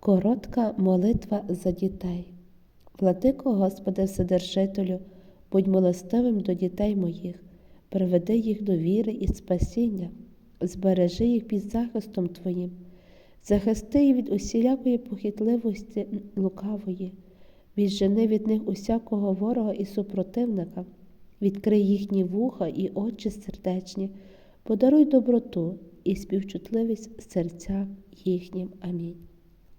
Коротка молитва за дітей. Владико Господи Вседержителю, будь милостивим до дітей моїх, приведи їх до віри і спасіння, збережи їх під захистом Твоїм, захисти їх від усілякої похитливості лукавої, віджени від них усякого ворога і супротивника, відкрий їхні вуха і очі сердечні, подаруй доброту і співчутливість серця їхнім. Амінь.